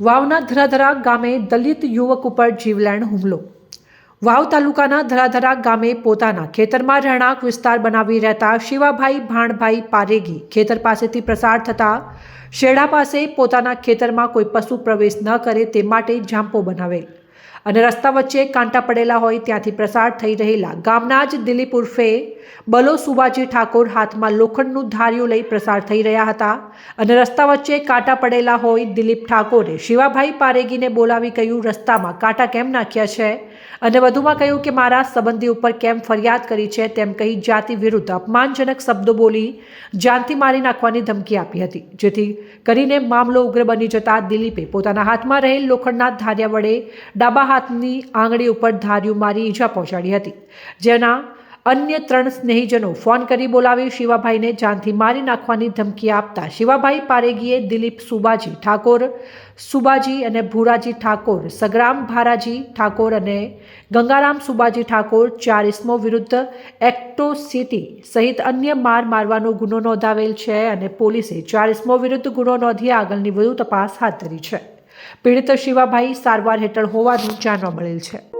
વાવના ધરાધરા ગામે દલિત યુવક ઉપર જીવલેણ હુમલો. વાવ તાલુકાના ધરાધરા ગામે પોતાના ખેતરમાં રહેણાંક વિસ્તાર બનાવી રહેતા શિવાભાઈ ભાણભાઈ પારેગી ખેતર પાસેથી પ્રસાર થતા શેડા પાસે પોતાના ખેતરમાં કોઈ પશુ પ્રવેશ ન કરે તે માટે ઝાંપો બનાવેલ અને રસ્તા વચ્ચે કાંટા પડેલા હોય ત્યાંથી પ્રસાર થઈ રહેલા ગામના જ દિલીપ ઉર્ફે બલો સુભાજી ઠાકોર હાથમાં લોખંડનું ધાર્યું લઈ પ્રસાર થઈ રહ્યા હતા અને રસ્તા વચ્ચે કાંટા પડેલા હોય દિલીપ ઠાકોરે શિવાભાઈ પારેગીને બોલાવી કહ્યું, રસ્તામાં કાંટા કેમ નાખ્યા છે? અને વધુમાં કહ્યું કે, મારા સંબંધી ઉપર કેમ ફરિયાદ કરી છે? તેમ કહી જાતિ વિરુદ્ધ અપમાનજનક શબ્દો બોલી જાનથી મારી નાખવાની ધમકી આપી હતી, જેથી કરીને મામલો ઉગ્ર બની જતા દિલીપે પોતાના હાથમાં રહેલ લોખંડના ધાર્યા વડે ડાબા હાથની આંગળી ઉપર ધાર્યું મારી ઈજા પહોંચાડી હતી, જેના અન્ય ત્રણ સ્નેહીજનો ફોન કરી બોલાવી શિવાભાઈને જાનથી મારી નાખવાની ધમકી આપતા શિવાભાઈ પારેગીએ દિલીપ સુબાજી ઠાકોર, સુબાજી અને ભૂરાજી ઠાકોર, સગ્રામ ભારાજી ઠાકોર અને ગંગારામ સુબાજી ઠાકોર ચાર ઇસમો વિરુદ્ધ એક્ટોસિટી સહિત અન્ય માર મારવાનો ગુનો નોંધાવેલ છે અને પોલીસે ચાર ઇસમો વિરુદ્ધ ગુનો નોંધી આગળની વધુ તપાસ હાથ ધરી છે. પીડિત શિવાભાઈ સારવાર હેઠળ હોવાનું જાણવા મળેલ છે.